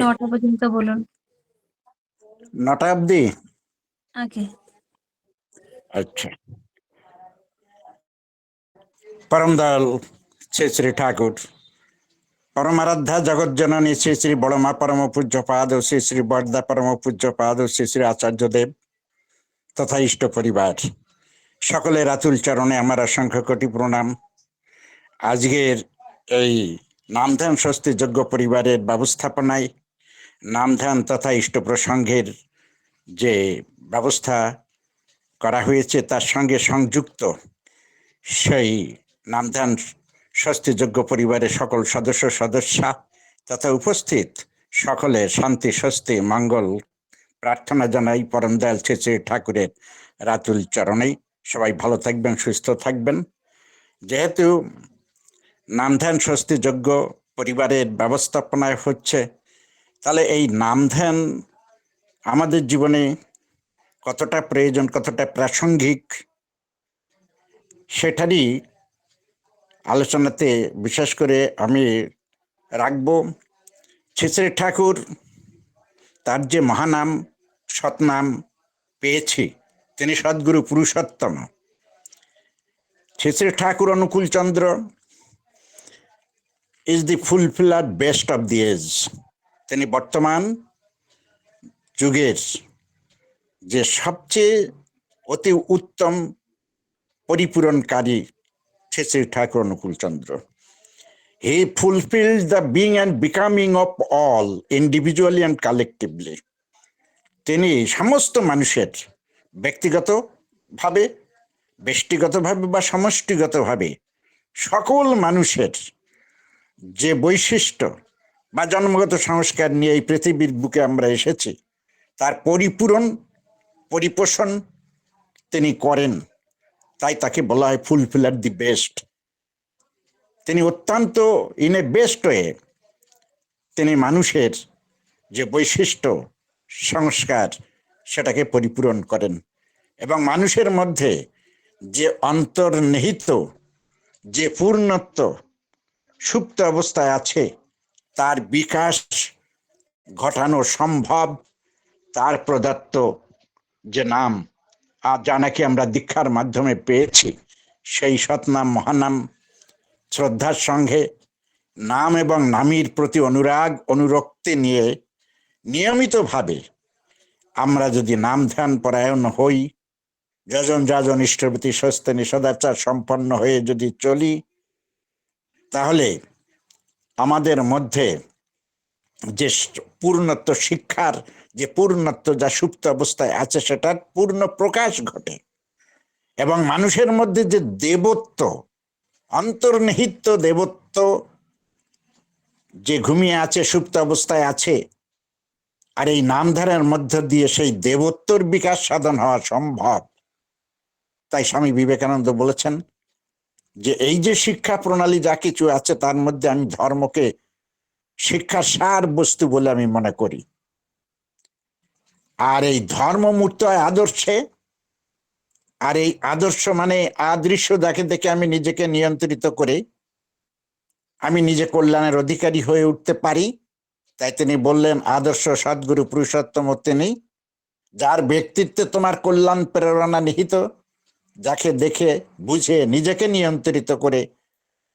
নটা পর্যন্ত বলুন। নটা অবধি? আগে আচ্ছা। শ্রী শ্রী ঠাকুর। পরমারাধ্যা জগৎজননী শ্রী শ্রী বড়মা পরম পূজ্য পাদ ও শ্রী শ্রী বর্দা পরম পূজ্য পাদ ও শ্রী শ্রী আচার্যদেব তথা ইষ্ট পরিবার। সকলের আতুল চরণে আমার অসংখ্য কোটি প্রণাম। আজকের এই নামধান স্বস্তি যোগ্য পরিবারের ব্যবস্থাপনায় নামধান তথা ইষ্ট প্রসঙ্গের যে ব্যবস্থা করা হয়েছে, তার সঙ্গে সংযুক্ত সেই নামধান স্বস্তিযোগ্য পরিবারের সকল সদস্য, সদস্যা তথা উপস্থিত সকলে শান্তি, স্বস্তি, মঙ্গল প্রার্থনা জানাই। পরম দয়াল শ্রী ঠাকুরের রাতুল চরণেই সবাই ভালো থাকবেন, সুস্থ থাকবেন। যেহেতু নামধ্যান স্বস্তিযোগ্য পরিবারের ব্যবস্থাপনায় হচ্ছে তাহলে এই নাম ধ্যান আমাদের জীবনে কতটা প্রয়োজন, কতটা প্রাসঙ্গিক সেটারই আলোচনাতে বিশেষ করে আমি রাখব। শ্রী ঠাকুর, তার যে মহানাম, সৎনাম পেয়েছি, তিনি সদ্গুরু Purushottam. Shri Thakur Anukul Chandra is the fulfiller best of the age তিনি বর্তমান যুগের যে সবচেয়ে অতি উত্তম পরিপূরণকারী Shri Thakur Anukul Chandra he fulfil the being and becoming of all individually and collectively. তিনি সমস্ত মানুষের ব্যক্তিগতভাবে ব্যক্তিগতভাবে বা সমষ্টিগতভাবে সকল মানুষের যে বৈশিষ্ট্য বা জন্মগত সংস্কার নিয়ে এই পৃথিবীর বুকে আমরা এসেছি, তার পরিপূরণ, পরিপোষণ তিনি করেন। তাই তাকে বলা হয় ফুলফিলার দি বেস্ট। তিনি অত্যন্ত ইন এ বেস্ট ওয়ে তিনি মানুষের যে বৈশিষ্ট্য, সংস্কার, সেটাকে পরিপূরণ করেন এবং মানুষের মধ্যে যে অন্তর্নিহিত, যে পূর্ণত্ব, সুপ্ত অবস্থায় আছে তার বিকাশ ঘটানো সম্ভব, তার প্রদত্ত যে নাম আর যা নাকি আমরা দীক্ষার মাধ্যমে পেয়েছি, সেই সৎনাম, মহানাম, শ্রদ্ধার সঙ্গে নাম এবং নামীর প্রতি অনুরাগ, অনুরক্তি নিয়ে নিয়মিতভাবে আমরা যদি নাম ধ্যান পরায়ণ হই, যজন যাজন ইষ্টপতি স্বস্তিনী সদাচার সম্পন্ন হয়ে যদি চলি, তাহলে আমাদের মধ্যে যে পূর্ণত্ব শিক্ষার, যে পূর্ণত্ব যা সুপ্ত অবস্থায় আছে, সেটার পূর্ণ প্রকাশ ঘটে। এবং মানুষের মধ্যে যে দেবত্ব, অন্তর্নিহিত দেবত্ব যে ঘুমিয়ে আছে, সুপ্ত অবস্থায় আছে, আর এই নামধারের মধ্য দিয়ে সেই দেবত্বর বিকাশ সাধন হওয়া সম্ভব। তাই স্বামী বিবেকানন্দ বলেছেন যে এই যে শিক্ষা প্রণালী যা কিছু আছে, তার মধ্যে আমি ধর্মকে শিক্ষার সার বস্তু বলে আমি মনে করি। আর এই ধর্ম ধর্মমূর্ত আদর্শে, আর এই আদর্শ মানে আদৃশ্য দেখে দেখে আমি নিজেকে নিয়ন্ত্রিত করে, আমি নিজে কল্যাণের অধিকারী হয়ে উঠতে পারি। তাই তিনি বললেন, আদর্শ সদ্গুরু পুরুষোত্তম তিনি যার ব্যক্তিত্বে তোমার কল্যাণ প্রেরণা নিহিত যাকে দেখে বুঝে নিজেকে নিয়ন্ত্রিত করে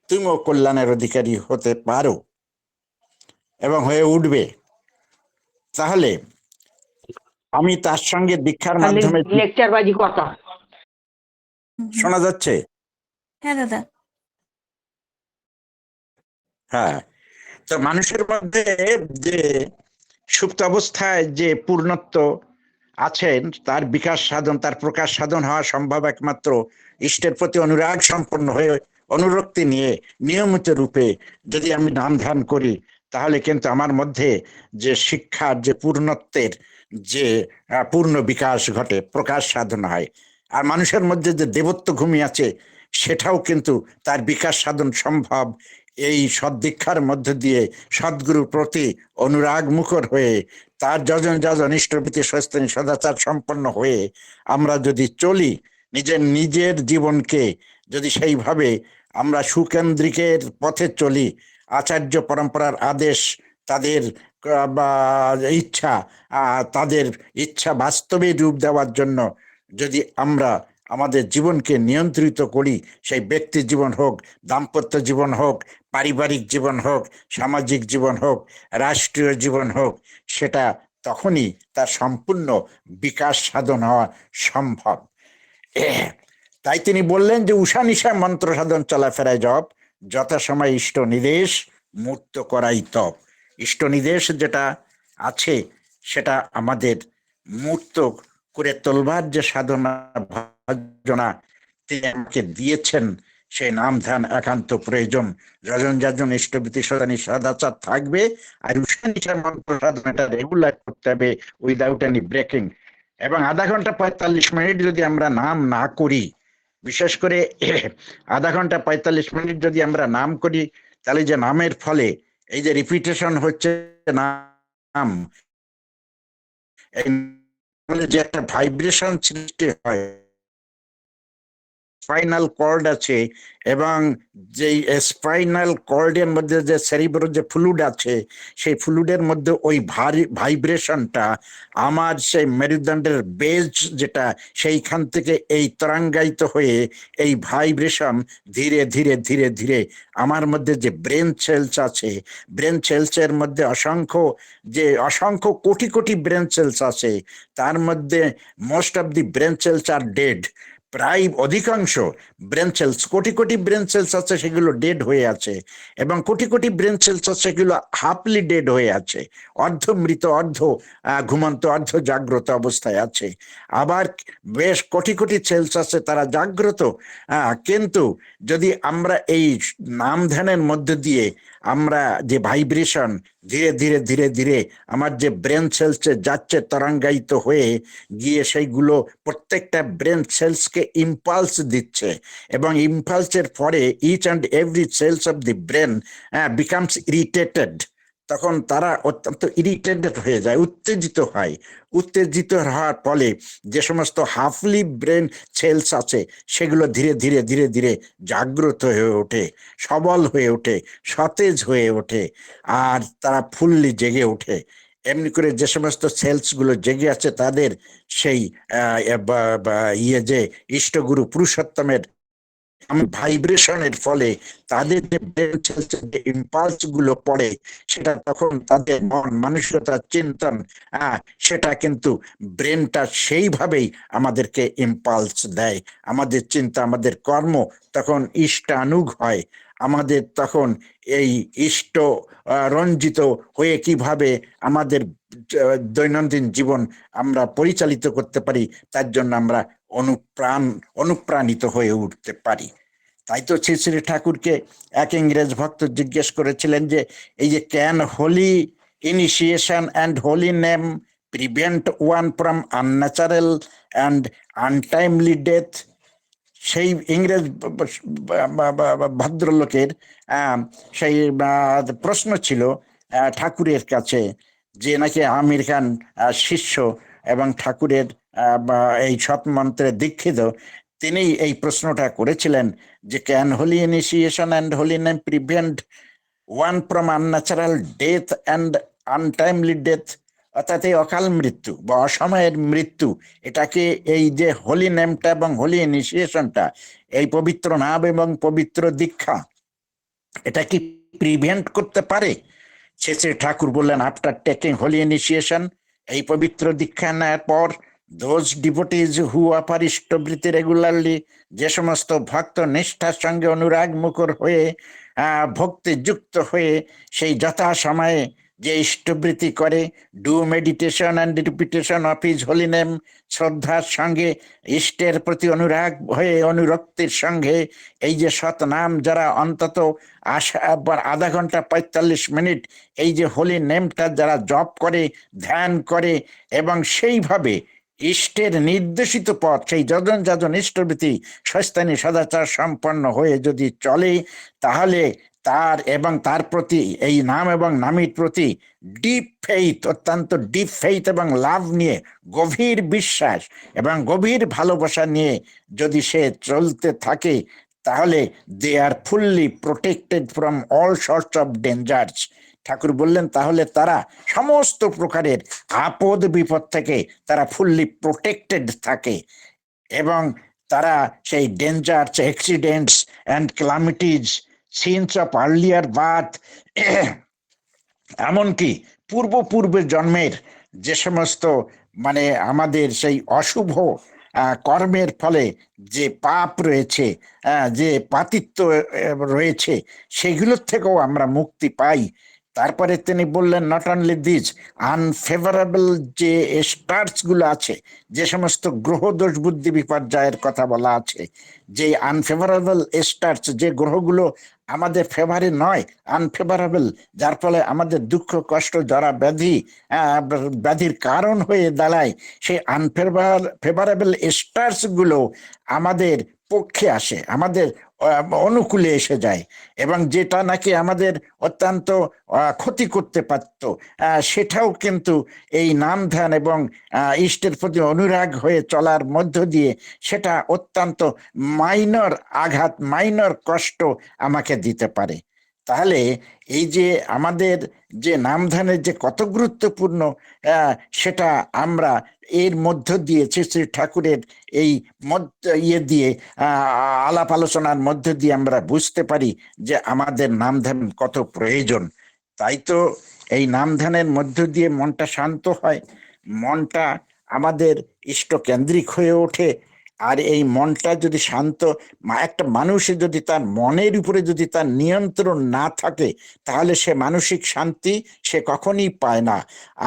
তুমিও কল্যাণের অধিকারী হতে পারো এবং হয়ে উঠবে। তাহলে আমি তার সঙ্গে দীক্ষার মাধ্যমে কথা। শোনা যাচ্ছে? হ্যাঁ দাদা। হ্যাঁ। তো মানুষের মধ্যে যে সুপ্ত অবস্থায় যে পূর্ণত্ব আছেন, তার বিকাশ সাধন, তার প্রকাশ সাধন হওয়া সম্ভব একমাত্র ইষ্টের প্রতি অনুরাগ সম্পন্ন হয়ে অনুরক্তি নিয়ে নিয়মিত রূপে যদি আমি নাম ধ্যান করি, তাহলে কিন্তু আমার মধ্যে যে শিক্ষার, যে পূর্ণত্বের, যে পূর্ণ বিকাশ ঘটে, প্রকাশ সাধন হয়। আর মানুষের মধ্যে যে দেবত্ব ঘুমিয়ে আছে, সেটাও কিন্তু তার বিকাশ সাধন সম্ভব। এই সদ্দীক্ষার মধ্য দিয়ে সদ্গুরুর প্রতি অনুরাগ মুখর হয়ে তার যজন যজন ইষ্টপ্রীতি স্বস্তিনী সদাচার সম্পন্ন হয়ে আমরা যদি চলি, নিজের নিজের জীবনকে যদি সেইভাবে আমরা সুকেন্দ্রিকের পথে চলি, আচার্য পরম্পরার আদেশ, তাদের বা ইচ্ছা তাদের ইচ্ছা বাস্তবে রূপ দেওয়ার জন্য যদি আমরা আমাদের জীবনকে নিয়ন্ত্রিত করি, সেই ব্যক্তি জীবন হোক, দাম্পত্য জীবন হোক, পারিবারিক জীবন হোক, সামাজিক জীবন হোক, রাষ্ট্রীয় জীবন হোক, সেটা তখনই তার সম্পূর্ণ বিকাশ সাধন হওয়া সম্ভব। তাই তিনি বললেন যে, উষা নিশা মন্ত্র সাধন চলাফেরায় জপ, যথাসময় ইষ্ট নির্দেশ মূর্ত করাই তপ। ইষ্ট নির্দেশ যেটা আছে, সেটা আমাদের মূর্ত করে তোলবার যে সাধনা ভজনা তিনি আমাকে দিয়েছেন, সেই নাম ধ্যান, একান্ত প্রয়োজন। যজন যজন ইষ্টভীতি সদানি সদাচার থাকবে, আর উষা নিশা মন্ত্র সাধনাটা রেগুলার করতে হবে উইদাউট এনি ব্রেকিং এবং আধা ঘণ্টা পঁয়তাল্লিশ মিনিট যদি আমরা নাম না করি, বিশেষ করে আধা ঘণ্টা পঁয়তাল্লিশ মিনিট যদি আমরা নাম করি, তাহলে যে নামের ফলে, এই যে রিপিটেশন হচ্ছে নাম যে একটা ভাইব্রেশন সৃষ্টি হয় স্পাইনাল কর্ড আছে এবং যে স্পাইনাল কর্ডের মধ্যে যে সেরিব্রো যে ফ্লুড আছে, সেই ফ্লুডের মধ্যে ওই ভারী ভাইব্রেশনটা আমার সেই মেরুদণ্ডের বেজ যেটা, সেইখান থেকে এই তরাঙ্গায়িত হয়ে এই ভাইব্রেশন ধীরে ধীরে ধীরে ধীরে আমার মধ্যে যে ব্রেন সেলস আছে ব্রেন সেলসের মধ্যে অসংখ্য যে, অসংখ্য কোটি কোটি ব্রেন সেলস আছে, তার মধ্যে most of the brain cells are dead প্রায় অধিকাংশ brain sales crore crore brain cells আছে, সেগুলো ডেড হয়ে আছে এবং কোটি কোটি ব্রেন সেলস আছে, সেগুলো হাফলি ডেড হয়ে আছে। অর্ধ মৃত অর্ধ ঘুমন্ত, অর্ধ জাগ্রত অবস্থায় আছে। আবার বেশ কোটি কোটি সেলস আছে, তারা জাগ্রত। কিন্তু যদি আমরা এই নাম ধ্যানের মধ্যে দিয়ে আমরা যে ভাইব্রেশন ধীরে ধীরে ধীরে ধীরে আমার যে ব্রেন সেলসে যাচ্ছে তরঙ্গায়িত হয়ে গিয়ে সেইগুলো প্রত্যেকটা ব্রেন সেলসকে ইম্পালস দিচ্ছে এবং ইম্পালসের পরে each and every cells of the brain becomes irritated তখন তারা অত্যন্ত ইরিটেটেড হয়ে যায়, উত্তেজিত হয়। উত্তেজিত হওয়ার ফলে যে সমস্ত হাফলি ব্রেন সেলস আছে, সেগুলো ধীরে ধীরে ধীরে ধীরে জাগ্রত হয়ে ওঠে, সবল হয়ে ওঠে, সতেজ হয়ে ওঠে আর তারা ফুললি জেগে ওঠে। এমনি করে যে সমস্ত সেলসগুলো জেগে আছে তাদের সেই ইয়ে যে ইষ্টগুরু পুরুষোত্তমের ভাইব্রেশনের ফলে তাদের যে ব্রেন যে ইম্পালসগুলো পড়ে, সেটা তখন তাদের মন মানসিকতা চিন্তন সেটা কিন্তু ব্রেনটা সেইভাবেই আমাদেরকে ইম্পালস দেয়। আমাদের চিন্তা, আমাদের কর্ম তখন ইষ্টানুগ হয়। আমাদের তখন এই ইষ্ট রঞ্জিত হয়ে কীভাবে আমাদের দৈনন্দিন জীবন আমরা পরিচালিত করতে পারি, তার জন্য আমরা অনুপ্রাণ, অনুপ্রাণিত হয়ে উঠতে পারি। তাই তো শ্রী শ্রী ঠাকুরকে এক ইংরেজ ভক্ত জিজ্ঞেস করেছিলেন যে, এই যে can holy? Initiation and holy name prevent one from unnatural and untimely death. সেই ইংরেজ ভদ্রলোকের সেই প্রশ্ন ছিল ঠাকুরের কাছে যে, নাকি আমির খান শিষ্য এবং ঠাকুরের এই মন্ত্রে দীক্ষিত, তিনি এই প্রশ্নটা করেছিলেন যে can holy initiation and holy name prevent one from unnatural death and untimely death অর্থাৎ এই অকাল মৃত্যু বা অসময়ের মৃত্যু, এটাকে এই যে হোলি নেমটা এবং হোলি ইনিশিয়েশনটা এই পবিত্র নাম এবং পবিত্র দীক্ষা, এটা কি প্রিভেন্ট করতে পারে? শেষে ঠাকুর বললেন আফটার টেকিং হোলি ইনিশিয়েশন এই পবিত্র দীক্ষা নেওয়ার পর দোজ ডিভোটিজ হু অফার ইষ্টবৃত্তি রেগুলারলি যে সমস্ত ভক্ত নিষ্ঠার সঙ্গে অনুরাগ মুখর হয়ে ভক্তি যুক্ত হয়ে সেই যথা সময়ে যে ইষ্টবৃত্তি করে do meditation and repetition of his holy name শ্রদ্ধার সঙ্গে, ইষ্টের প্রতি অনুরাগ হয়ে, অনুরক্তির সঙ্গে, এই যে সৎ নাম যারা অন্তত আশা আধা ঘণ্টা পঁয়তাল্লিশ মিনিট, এই যে হোলি নেমটা যারা জপ করে, ধ্যান করে, এবং সেইভাবে ইষ্টের নির্দেশিত পথ, সেই যজন যজন ইষ্টবৃত্তি সস্তানি সদাচার সম্পন্ন হয়ে যদি চলে, তাহলে তার এবং তার প্রতি, এই নাম এবং নামের প্রতি ডিপ ফেইথ অত্যন্ত ডিপ ফেইথ এবং লাভ নিয়ে গভীর বিশ্বাস এবং গভীর ভালোবাসা নিয়ে যদি সে চলতে থাকে, তাহলে they are fully protected from all sorts of dangers Thakur বললেন, তাহলে তারা সমস্ত প্রকারের আপদ বিপদ থেকে তারা ফুললি প্রোটেক্টেড থাকে এবং তারা সেই dangers accidents and calamities sins of earlier birth এমনকি পূর্ব পূর্বে জন্মের যে সমস্ত মানে আমাদের সেই অশুভ কর্মের ফলে যে পাপ রয়েছে যে পাতিত্ব রয়েছে, সেগুলোর থেকেও আমরা মুক্তি পাই। তারপরে তিনি বললেন নট অনলি দিজ আনফেভারেবল যে স্টার্সগুলো আছে, যে সমস্ত গ্রহ দোষ বুদ্ধি বিপর্যয়ের কথা বলা আছে, যে আনফেভারেবল স্টার্স যে গ্রহগুলো আমাদের ফেভারে নয় আনফেভারেবল যার ফলে আমাদের দুঃখ, কষ্ট যারা ব্যাধি ব্যাধির কারণ হয়ে দাঁড়ায়, সেই আনফেভার ফেভারেবল স্টার্সগুলো আমাদের পক্ষে আসে, আমাদের অনুকূলে এসে যায় এবং যেটা নাকি আমাদের অত্যন্ত ক্ষতি করতে পারত সেটাও কিন্তু এই নাম ধ্যান এবং ইষ্টের প্রতি অনুরাগ হয়ে চলার মধ্য দিয়ে সেটা অত্যন্ত মাইনর আঘাত, মাইনর কষ্ট আমাকে দিতে পারে। তাহলে এই যে আমাদের যে নামধানের যে কত গুরুত্বপূর্ণ সেটা আমরা এর মধ্য দিয়ে শ্রী শ্রী ঠাকুরের এই মধ্য ইয়ে দিয়ে আলাপ আলোচনার মধ্য দিয়ে আমরা বুঝতে পারি যে আমাদের নামধান কত প্রয়োজন। তাই তো এই নামধানের মধ্য দিয়ে মনটা শান্ত হয়, মনটা আমাদের ইষ্টকেন্দ্রিক হয়ে ওঠে আর এই মনটা যদি শান্ত একটা মানুষের যদি তার মনের উপরে যদি তার নিয়ন্ত্রণ না থাকে, তাহলে সে মানসিক শান্তি সে কখনই পায় না।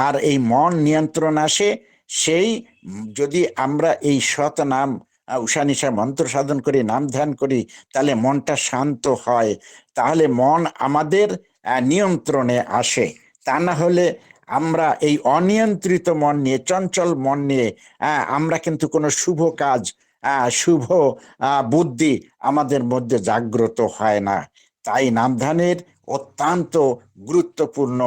আর এই মন নিয়ন্ত্রণ আসে, সেই যদি আমরা এই সৎ নাম উষা নিশা মন্ত্র সাধন করি, নাম ধ্যান করি, তাহলে মনটা শান্ত হয়। তাহলে মন আমাদের নিয়ন্ত্রণে আসে। তা না হলে আমরা এই অনিয়ন্ত্রিত মন নিয়ে চঞ্চল মন নিয়ে আহ, আমরা কিন্তু কোনো শুভ কাজ আহ, শুভ বুদ্ধি আমাদের মধ্যে জাগ্রত হয় না। তাই নামধানের অত্যন্ত গুরুত্বপূর্ণ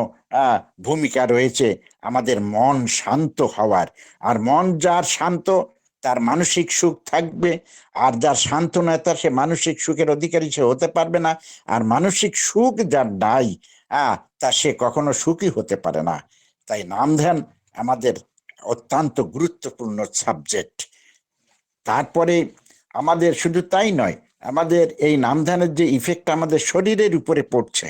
ভূমিকা রয়েছে আমাদের মন শান্ত হওয়ার। আর মন যার শান্ত তার মানসিক সুখ থাকবে। আর যার শান্ত নয় তার সে মানসিক সুখের অধিকারী সে হতে পারবে না। আর মানসিক সুখ যার নাই আহ তা সে কখনো সুখী হতে পারে না। তাই নাম ধ্যান আমাদের অত্যন্ত গুরুত্বপূর্ণ সাবজেক্ট তারপরে আমাদের শুধু তাই নয়, আমাদের এই নামধানের যে ইফেক্ট আমাদের শরীরের উপরে পড়ছে,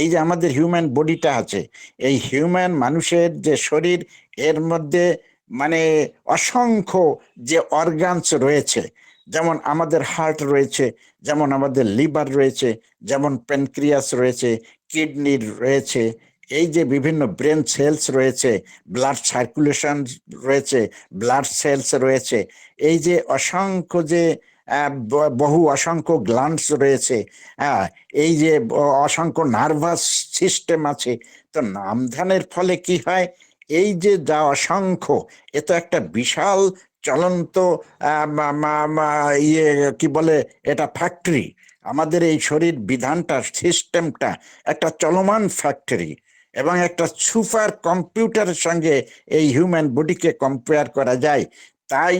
এই যে আমাদের হিউম্যান বডিটা আছে, এই হিউম্যান মানুষের যে শরীর, এর মধ্যে মানে অসংখ্য যে অর্গানস রয়েছে, যেমন আমাদের হার্ট রয়েছে, যেমন আমাদের লিভার রয়েছে, যেমন প্যানক্রিয়াস রয়েছে কিডনি রয়েছে, এই যে বিভিন্ন ব্রেন সেলস রয়েছে ব্লাড সার্কুলেশন রয়েছে ব্লাড সেলস রয়েছে, এই যে অসংখ্য যে বহু অসংখ্য গ্ল্যান্ডস রয়েছে হ্যাঁ এই যে অসংখ্য নার্ভাস সিস্টেম আছে, তো নামধানের ফলে কি হয়? এই যে যা অসংখ্য, এ তো একটা বিশাল চলন্ত ইয়ে কি বলে, এটা ফ্যাক্টরি আমাদের এই শরীর বিধানটা সিস্টেমটা একটা চলমান ফ্যাক্টরি এবং একটা সুপার কম্পিউটারের সঙ্গে এই হিউম্যান বডিকে কম্পেয়ার করা যায়। তাই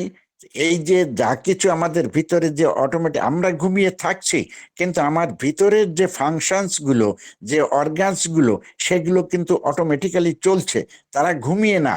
এই যে যা কিছু আমাদের ভিতরে যে অটোমেটিক আমরা ঘুমিয়ে থাকছি, কিন্তু আমার ভিতরের যে ফাংশনসগুলো যে অর্গানসগুলো সেগুলো কিন্তু অটোমেটিক্যালি চলছে। তারা ঘুমিয়ে না।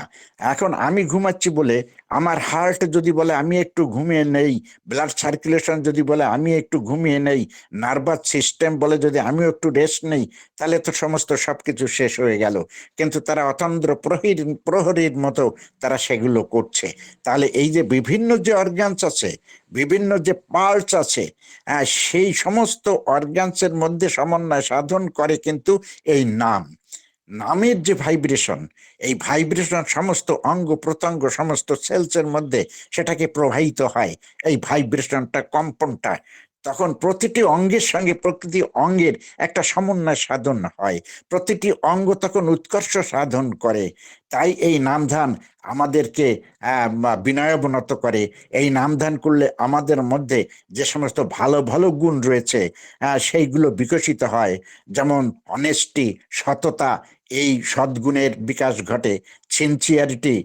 এখন আমি ঘুমাচ্ছি বলে আমার হার্ট যদি বলে, আমি একটু ঘুমিয়ে নেই ব্লাড সার্কুলেশন যদি বলে, আমি একটু ঘুমিয়ে নেই নার্ভাস সিস্টেম বলে যদি, আমিও একটু রেস্ট নেই, তাহলে তো সমস্ত সব কিছু শেষ হয়ে গেল। কিন্তু তারা অতন্দ্র প্রহরীর প্রহরীর মতো তারা সেগুলো করছে। তাহলে এই যে বিভিন্ন যে অর্গানস আছে, বিভিন্ন যে পার্টস আছে সেই সমস্ত অর্গানসের মধ্যে সমন্বয় সাধন করে কিন্তু এই নাম। নামের যে ভাইব্রেশন এই ভাইব্রেশন সমস্ত অঙ্গ প্রত্যঙ্গ, সমস্ত সেলসের মধ্যে সেটাকে প্রবাহিত হয়। এই ভাইব্রেশনটা কম্পনটা। তখন প্রতিটি অঙ্গের সঙ্গে প্রকৃতি অঙ্গের একটা সমন্বয় সাধন হয়। প্রতিটি অঙ্গ তখন উৎকর্ষ সাধন করে। তাই এই নামধান আমাদেরকে বিনয়াবনত করে। এই নামধান করলে আমাদের মধ্যে যে সমস্ত ভালো ভালো গুণ রয়েছে সেইগুলো বিকশিত হয়। যেমন অনেস্টি সততা এই সদ্গুণের বিকাশ ঘটে। সিনসিয়ারিটি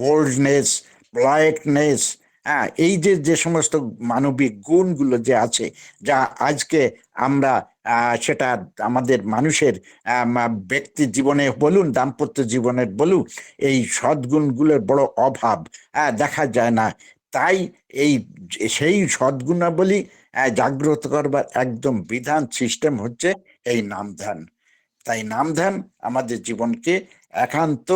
বোল্ডনেস প্লয়েটনেস হ্যাঁ এই যে যে সমস্ত মানবিক গুণগুলো যে আছে, যা আজকে আমরা সেটা আমাদের মানুষের ব্যক্তি জীবনে বলুন, দাম্পত্য জীবনের বলুন, এই সদ্গুণগুলোর বড় অভাব দেখা যায় না। তাই এই, সেই সদ্গুণাবলী জাগ্রত করবার একদম বিধান সিস্টেম হচ্ছে এই নাম ধ্যান তাই নাম ধ্যান আমাদের জীবনকে একান্ত,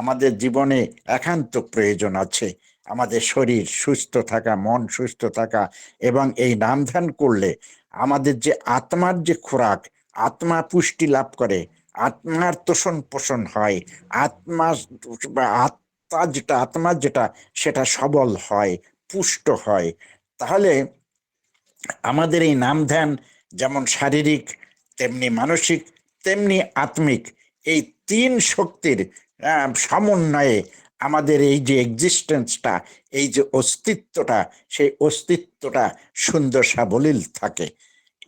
আমাদের জীবনে একান্ত প্রয়োজন আছে। আমাদের শরীর সুস্থ থাকা, মন সুস্থ থাকা এবং এই নাম ধ্যান করলে আমাদের যে আত্মার যে খোরাক, আত্মা পুষ্টি লাভ করে, আত্মার তোষণ পোষণ হয় আত্মা আত্মা যেটা আত্মা যেটা, সেটা সবল হয়, পুষ্ট হয়। তাহলে আমাদের এই নাম ধ্যান যেমন শারীরিক, তেমনি মানসিক তেমনি আত্মিক। এই তিন শক্তির সমন্বয়ে আমাদের এই যে এক্সিস্টেন্সটা এই যে অস্তিত্বটা, সেই অস্তিত্বটা সুন্দর সাবলীল থাকে।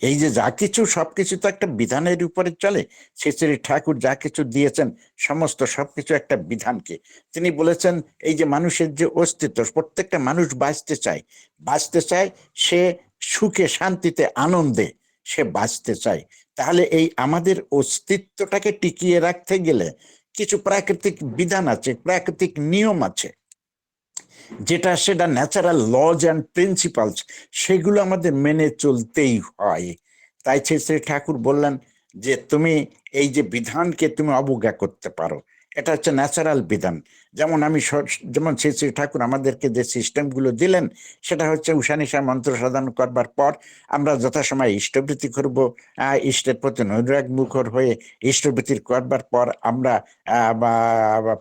এই যে যা কিছু সবকিছু তো একটা বিধানের উপরে চলে। শ্রী শ্রী ঠাকুর যা কিছু দিয়েছেন, সমস্ত সবকিছু একটা বিধানকে। তিনি বলেছেন, এই যে মানুষের যে অস্তিত্ব, প্রত্যেকটা মানুষ বাঁচতে চায়। বাঁচতে চায় সে সুখে, শান্তিতে, আনন্দে সে বাঁচতে চায়। তাহলে এই আমাদের অস্তিত্বটাকে টিকিয়ে রাখতে গেলে কিছু প্রাকৃতিক বিধান আছে, প্রাকৃতিক নিয়ম আছে, যেটা সেটা ন্যাচারাল লজ অ্যান্ড প্রিন্সিপালস সেগুলো আমাদের মেনে চলতেই হয়। তাই শ্রী ঠাকুর বললেন যে, তুমি এই যে বিধানকে তুমি অবজ্ঞা করতে পারো, এটা হচ্ছে ন্যাচারাল বিধান। যেমন আমি যেমন শ্রী শ্রী ঠাকুর আমাদেরকে যে সিস্টেমগুলো দিলেন, সেটা হচ্ছে উষানিশা মন্ত্র সাধন করবার পর আমরা যথাসময় ইষ্টবৃত্তি করব। ইষ্টের প্রতি নৈরাগ মুখর হয়ে ইষ্টবৃত্তি করবার পর আমরা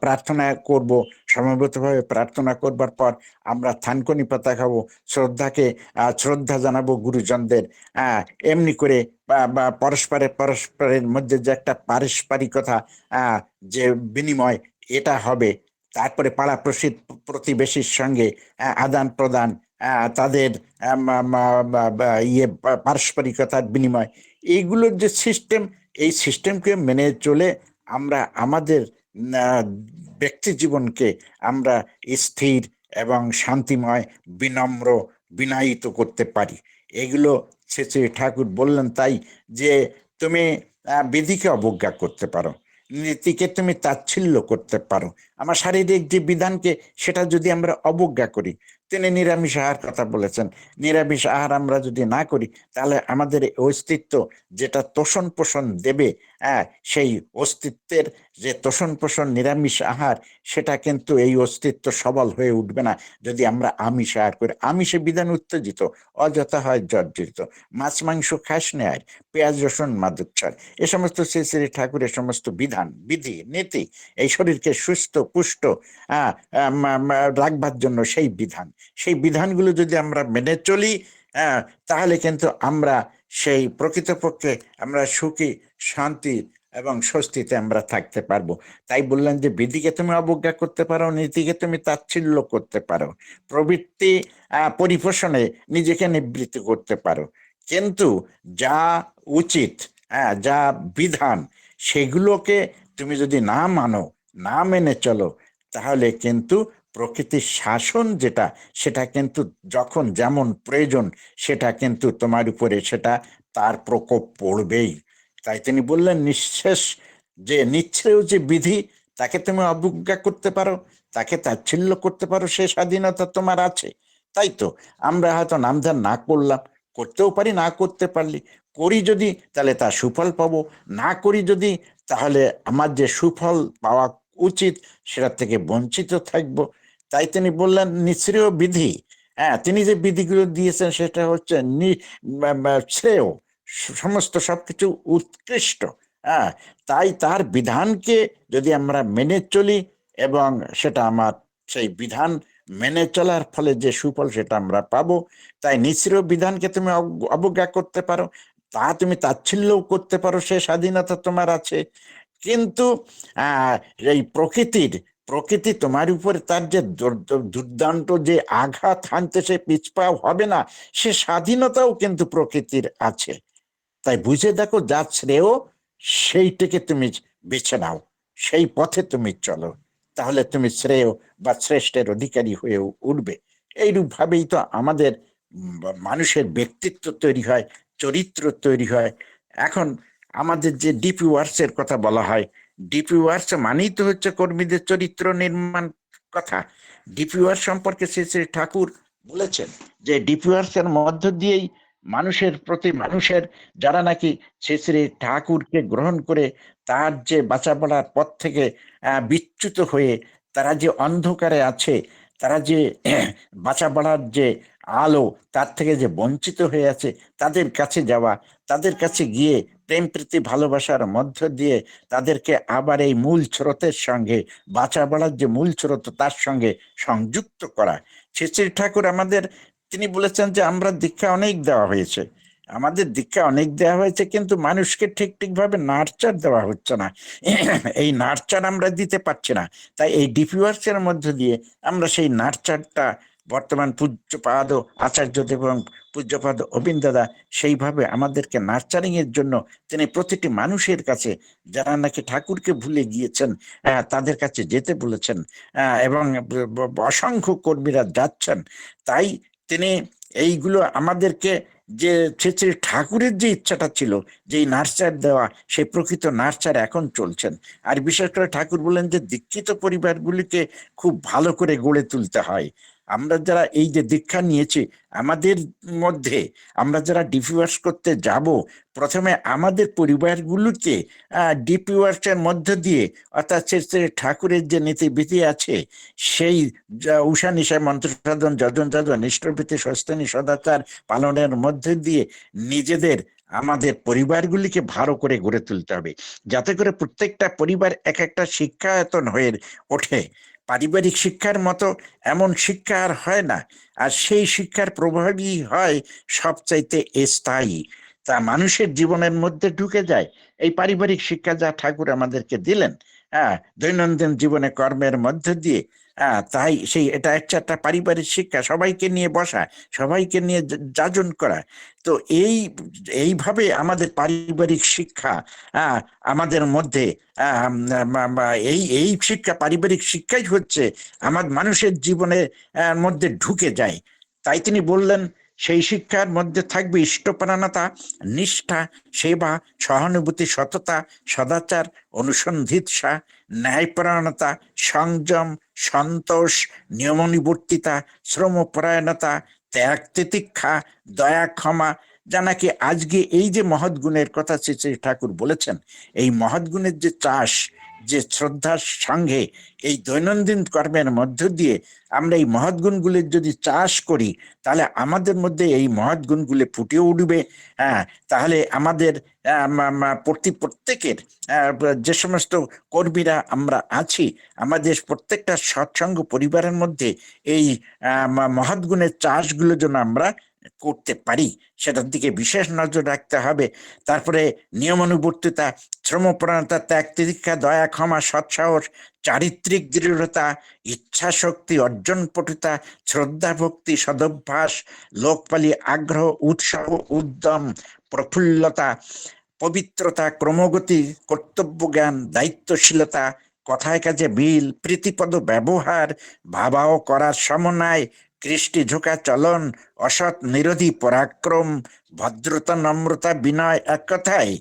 প্রার্থনা করব। সমবেতভাবে প্রার্থনা করবার পর আমরা থানকনি পাতা খাব, শ্রদ্ধাকে শ্রদ্ধা জানাব গুরুজনদের। এমনি করে, বা পরস্পরের পরস্পরের মধ্যে যে একটা পারস্পরিকতা যে বিনিময়, এটা হবে। তারপরে পাড়া প্রতিবেশীর সঙ্গে আদান প্রদান তাদের ইয়ে পারস্পরিকতার বিনিময়। এইগুলোর যে সিস্টেম, এই সিস্টেমকে মেনে চলে আমরা আমাদের ব্যক্তি জীবনকে আমরা স্থির এবং শান্তিময়, বিনম্র, বিনায়িত করতে পারি। এগুলো শ্রী ঠাকুর বললেন তাই যে তুমি বিধিকে অবজ্ঞা করতে পারো। নীতিকে তুমি তাচ্ছিল্য করতে পারো। আমার শারীরিক যে বিধানকে সেটা যদি আমরা অবজ্ঞা করি, তিনি নিরামিষ আহার কথা বলেছেন। নিরামিষ আহার আমরা যদি না করি, তাহলে আমাদের অস্তিত্ব যেটা তোষণ পোষণ দেবে হ্যাঁ সেই অস্তিত্বের যে তোষণ পোষণ নিরামিষ আহার, সেটা কিন্তু এই অস্তিত্ব সবল হয়ে উঠবে না যদি আমরা আমিষ আহার করি। আমিষে বিধান উত্তেজিত, অযথা হয় জর্জরিত। মাছ, মাংস খাস নেয় পেঁয়াজ, রসুন মাদুচ্ছর এ সমস্ত শ্রী শ্রী ঠাকুরের সমস্ত বিধান, বিধি, নীতি, এই শরীরকে সুস্থ পুষ্ট রাখবার জন্য সেই বিধান। সেই বিধানগুলো যদি আমরা মেনে চলি তাহলে কিন্তু আমরা সেই প্রকৃতপক্ষে আমরা সুখী, শান্তি এবং স্বস্তিতে আমরা থাকতে পারব। তাই বললেন যে, বিধিকে তুমি অবজ্ঞা করতে পারো, নীতিকে তুমি তাচ্ছিল্য করতে পারো। প্রবৃত্তি পরিপোষণে নিজেকে নিবৃত্ত করতে পারো। কিন্তু যা উচিত হ্যাঁ যা বিধান, সেগুলোকে তুমি যদি না মানো না মেনে চলো, তাহলে কিন্তু প্রকৃতির শাসন যেটা, সেটা কিন্তু যখন যেমন প্রয়োজন, সেটা কিন্তু তোমার উপরে, সেটা তার প্রকোপ পড়বেই। তাই তিনি বললেন, নিঃশেষ যে নিচ্ছেও যে বিধি, তাকে তুমি অবজ্ঞা করতে পারো, তাকে তাচ্ছিল্য করতে পারো, সে স্বাধীনতা তোমার আছে। তাই তো, আমরা হয়তো নামধান না করলাম, করতেও পারি, না করতে পারলি। করি যদি, তাহলে তার সুফল পাবো। না করি যদি তাহলে আমার যে সুফল পাওয়া উচিত সেটা থেকে বঞ্চিত থাকব। তাই তিনি বললেন নিঃশ্রেয় বিধি। হ্যাঁ তিনি যে বিধিগুলো দিয়েছেন সেটা হচ্ছে শ্রেয়। সমস্ত সবকিছু উৎকৃষ্ট। হ্যাঁ তাই তার বিধানকে যদি আমরা মেনে চলি এবং সেটা আমার, সেই বিধান মেনে চলার ফলে যে সুফল সেটা আমরা পাবো, তাই নিঃশ্রেয় বিধানকে তুমি অব- অবজ্ঞা করতে পারো। তা তুমি তাচ্ছিল্যও করতে পারো, সে স্বাধীনতা তোমার আছে। কিন্তু এই প্রকৃতির, প্রকৃতি তোমার উপরে তার যে দুর- দুর- দুর্দান্ত যে আঘাত হানতে সে পিছপা হবে না, সে স্বাধীনতাও কিন্তু প্রকৃতির আছে। তাই বুঝে দেখো, যা শ্রেয়, সেইটাকে তুমি বেছে নাও, সেই পথে তুমি চলো। তাহলে তুমি শ্রেয় বা শ্রেষ্ঠের অধিকারী হয়েও উঠবে। এইরূপ ভাবেই তো আমাদের মানুষের ব্যক্তিত্ব তৈরি হয়। চরিত্র তৈরি হয়। এখন আমাদের যে ডিপি ওয়ার্কসের কথা বলা হয় ডিপি ওয়ার্কস মানেই তো হচ্ছে কর্মীদের চরিত্র নির্মাণ কথা। ডিপি ওয়ার্ক সম্পর্কে শ্রী শ্রী ঠাকুর বলেছেন যে ডিপি ওয়ার্কসের মধ্য দিয়েই মানুষের প্রতি মানুষের, যারা নাকি শ্রী শ্রী ঠাকুরকে গ্রহণ করে তার যে বাঁচা পড়ার পথ থেকে বিচ্যুত হয়ে তারা যে অন্ধকারে আছে, তারা যে বাঁচা পড়ার যে আলো তার থেকে যে বঞ্চিত হয়ে আছে তাদের কাছে যাওয়া, তাদের কাছে গিয়ে প্রেম, প্রীতি, ভালোবাসার মধ্য দিয়ে তাদেরকে আবার এই মূল স্রোতের সঙ্গে, বাঁচা বাড়ার যে মূল স্রোত তার সঙ্গে সংযুক্ত করা। শ্রী ঠাকুর আমাদের, তিনি বলেছেন যে আমরা দীক্ষা অনেক দেওয়া হয়েছে। আমাদের দীক্ষা অনেক দেওয়া হয়েছে কিন্তু মানুষকে ঠিক ঠিকভাবে নার্চার দেওয়া হচ্ছে না। এই নার্চার আমরা দিতে পারছি না। তাই এই ডিপিওয়ার্সের মধ্য দিয়ে আমরা সেই নার্চারটা বর্তমান পূজ্যপাদ আচার্যদেব এবং পূজ্যপাদ অবিন্দাদা সেইভাবে আমাদেরকে নার্চারিং এর জন্য তিনি প্রতিটি মানুষের কাছে যারা নাকি ঠাকুরকে ভুলে গিয়েছেন তাদের কাছে যেতে বলেছেন এবং অসংখ্য কর্মীরা যাচ্ছেন। তাই তিনি এইগুলো আমাদেরকে যে শ্রী ঠাকুরের যে ইচ্ছাটা ছিল যে এই নার্চার দেওয়া, সেই প্রকৃত নার্চার এখন চলছেন। আর বিশেষ করে ঠাকুর বলেন যে দীক্ষিত পরিবারগুলিকে খুব ভালো করে গড়ে তুলতে হয়। আমরা যারা এই যে দীক্ষা নিয়েছি, আমাদের মধ্যে আমরা যারা ডিপি ডিপিওয়ার্স করতে যাব, প্রথমে আমাদের পরিবারগুলোকে ডিপিওয়ার্স এর মধ্য দিয়ে, অর্থাৎ শ্রী ঠাকুরের যে নীতিবিধি আছে, সেই উষা নিশায় মন্ত্র সাধন, যজন যাজন ইষ্টভীতি সস্তানি সদাচার পালনের মধ্যে দিয়ে নিজেদের, আমাদের পরিবারগুলিকে ভালো করে গড়ে তুলতে হবে। যাতে করে প্রত্যেকটা পরিবার এক একটা শিক্ষায়তন হয়ে ওঠে। পারিবারিক শিক্ষার মতো এমন শিক্ষা আর হয় না। আর সেই শিক্ষার প্রভাবই হয় সবচাইতে স্থায়ী। তা মানুষের জীবনের মধ্যে ঢুকে যায়। এই পারিবারিক শিক্ষা যা ঠাকুর আমাদেরকে দিলেন হ্যাঁ দৈনন্দিন জীবনে কর্মের মধ্য দিয়ে তাই সেই এটা একটা একটা পারিবারিক শিক্ষা। সবাইকে নিয়ে বসা, সবাইকে নিয়ে যাজন করা। তো এই, এইভাবে আমাদের পারিবারিক শিক্ষা হ্যাঁ আমাদের মধ্যে এই এই শিক্ষা, পারিবারিক শিক্ষাই হচ্ছে আমার মানুষের জীবনের মধ্যে ঢুকে যায়। তাই তিনি বললেন, সেই শিক্ষার মধ্যে থাকবে ইষ্টপরায়ণতা নিষ্ঠা, সেবা, সহানুভূতি, সততা, সদাচার, অনুসন্ধিৎসা, ন্যায়পরায়ণতা, সংযম সন্তোষ, নিয়মনিবর্তিতা, শ্রমপরায়ণতা, ত্যাগ তিতিক্ষা, দয়া ক্ষমা, যা নাকি আজকে এই যে মহৎ গুণের কথা শ্রী শ্রী ঠাকুর বলেছেন, এই মহৎ গুণের যে চাষ যে শ্রদ্ধার সঙ্গে এই দৈনন্দিন কর্মের মধ্য দিয়ে আমরা এই মহৎ গুণগুলির যদি চাষ করি, তাহলে আমাদের মধ্যে এই মহৎ গুণগুলি ফুটে উঠবে। হ্যাঁ তাহলে আমাদের প্রতি প্রত্যেকের যে সমস্ত কর্মীরা আমরা আছি, আমাদের প্রত্যেকটা সৎসঙ্গ পরিবারের মধ্যে এই মহৎ গুণের চাষগুলো যেন আমরা করতে পারি, সেটার দিকে বিশেষ নজর রাখতে হবে। তারপরে নিয়মানুবর্তিতা, শ্রমপ্রাণতা, ত্যাগ তিতিক্ষা দয়া, ক্ষমা, সৎসাহস, চারিত্রিক দৃঢ়তা ইচ্ছা শক্তি অর্জন পটুতা শ্রদ্ধা ভক্তি সদভ্যাস, লোকপালি, আগ্রহ, উৎসাহ, উদ্যম, প্রফুল্লতা, পবিত্রতা, ক্রমগতি কর্তব্য জ্ঞান দায়িত্বশীলতা, কথায় কাজে বিল প্রীতিপদ ব্যবহার ভাবা ও করার সমন্বয় কৃষ্টি ঝোঁকা চলন, অসৎ নিরোধী পরাক্রম, ভদ্রতা নম্রতা বিনয় এক কথায়,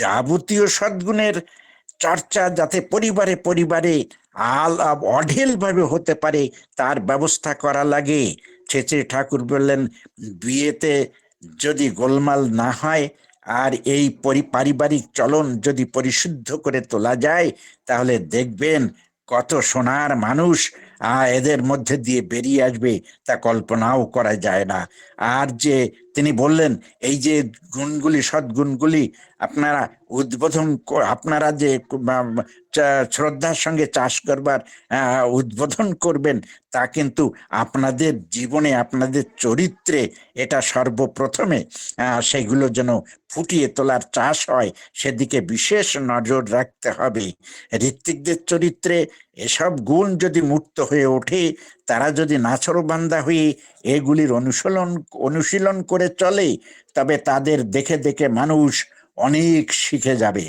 যাবতীয় সদ্গুণের চর্চা যাতে পরিবারে পরিবারে আল অঢেল ভাবে হতে পারে, তার ব্যবস্থা করা লাগে। ছেচে ঠাকুর বললেন, বিয়েতে যদি গোলমাল না হয়, আর এই পরি, পারিবারিক চলন যদি পরিশুদ্ধ করে তোলা যায়, তাহলে দেখবেন কত সোনার মানুষ এদের মধ্যে দিয়ে বেরিয়ে আসবে, তা কল্পনাও করা যায় না। আর যে তিনি বললেন, এই যে গুণগুলি, সদ্গুণগুলি, আপনারা উদ্বোধন আপনারা যে শ্রদ্ধার সঙ্গে চাষ করবার উদ্বোধন করবেন, তা কিন্তু আপনাদের জীবনে, আপনাদের চরিত্রে এটা সর্বপ্রথমে সেগুলো যেন ফুটিয়ে তোলার চাষ হয়, সেদিকে বিশেষ নজর রাখতে হবে। ঋত্বিকদের চরিত্রে এসব গুণ যদি মূর্ত হয়ে ওঠে, তারা যদি নাছরবান্দা হয়ে এগুলির অনুশীলন অনুশীলন করে চলে, তবে তাদের দেখে দেখে মানুষ অনেক শিখে যাবে।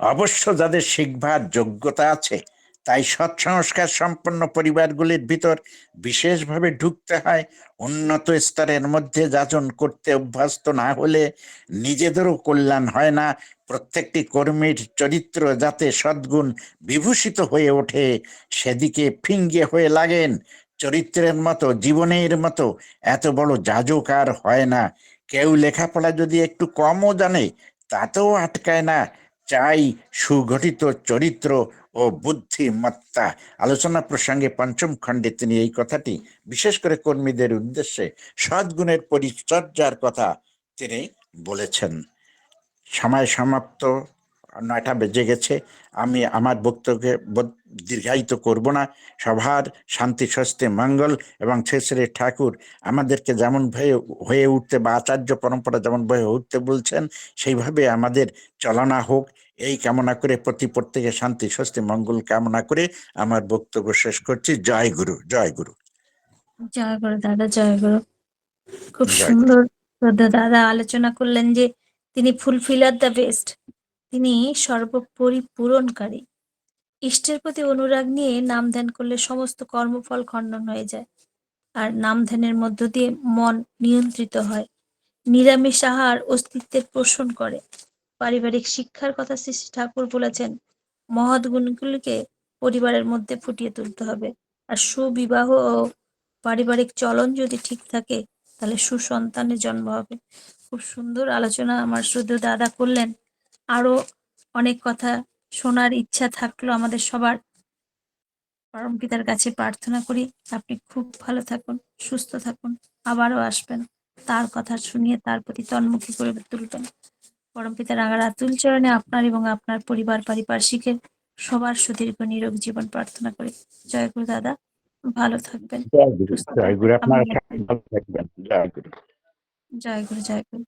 অবশ্য যাদের শিখবার যোগ্যতা আছে, তাই সৎসংস্কার সম্পন্ন পরিবারগুলির ভিতর বিশেষভাবে ঢুকতে হয়। উন্নত স্তরের মধ্যে যাচন করতে অভ্যস্ত না হলে নিজেদেরও কল্যাণ হয় না। প্রত্যেকটি কর্মীর চরিত্র যাতে সদ্গুণ বিভূষিত হয়ে ওঠে, সেদিকে ফিঙ্গে হয়ে লাগেন। চরিত্রের মতো, জীবনের মতো এত বড় যাজক আর হয় না। কেউ লেখাপড়া যদি একটু কমও জানে, তাতেও আটকায় না। চাই সুগঠিত চরিত্র ও বুদ্ধিমত্তা। আলোচনা প্রসঙ্গে পঞ্চম খণ্ডে তিনি এই কথাটি, বিশেষ করে কর্মীদের উদ্দেশ্যে সদ্গুণের পরিচর্যার কথা তিনি বলেছেন। সময় সমাপ্ত। নয়টা বেজে গেছে আমি আমার বক্তব্যকে দীর্ঘায়িত করব না। সবার শান্তি স্বস্তি মঙ্গল এবং শেষরে ঠাকুর আমাদেরকে যেমন ভয়ে হয়ে উঠতে বা আচার্য পরম্পরা যেমন ভয়ে উঠতে বলছেন সেইভাবে আমাদের চলনা হোক। এই কামনা করে প্রতি প্রত্যেকে শান্তি স্বস্তি মঙ্গল কামনা করে আমার বক্তব্য শেষ করছি। জয় গুরু জয় গুরু। জয় গুরু দাদা জয় গুরু। খুব সুন্দর। দাদা আলোচনা করলেন যে তিনি ফুলফিলার দ্য বেস্ট। তিনি সর্বোপরি পূরণকারী। ইষ্টের প্রতি অনুরাগ নিয়ে নাম ধ্যান করলে সমস্ত কর্মফল খণ্ডন হয়ে যায়। আর নাম ধ্যানের মধ্য দিয়ে মন নিয়ন্ত্রিত হয়। নিরামিষ আহার অস্তিত্বের পোষণ করে। পারিবারিক শিক্ষার কথা শ্রী ঠাকুর বলেছেন, মহৎ গুণগুলিকে পরিবারের মধ্যে ফুটিয়ে তুলতে হবে। আর সুবিবাহ ও পারিবারিক চলন যদি ঠিক থাকে, তাহলে সুসন্তানের জন্ম হবে। খুব সুন্দর আলোচনা আমার শুধু দাদা করলেন। আরও অনেক কথা শোনার ইচ্ছা থাকল আমাদের সবার। পরম পিতার কাছে প্রার্থনা করি আপনি খুব ভালো থাকুন সুস্থ থাকুন আবারও আসবেন তার কথা শুনিয়ে তার প্রতি তন্মুখী করে তুলবেন। পরম পিতার আগার আতুল চরণে আপনার এবং আপনার পরিবার পারিপার্শ্বিকের সবার সুদীর্ঘ নিরোগ জীবন প্রার্থনা করি। জয় গুরু দাদা ভালো থাকবেন জয় গুরু জয় গুরু জয় গুরু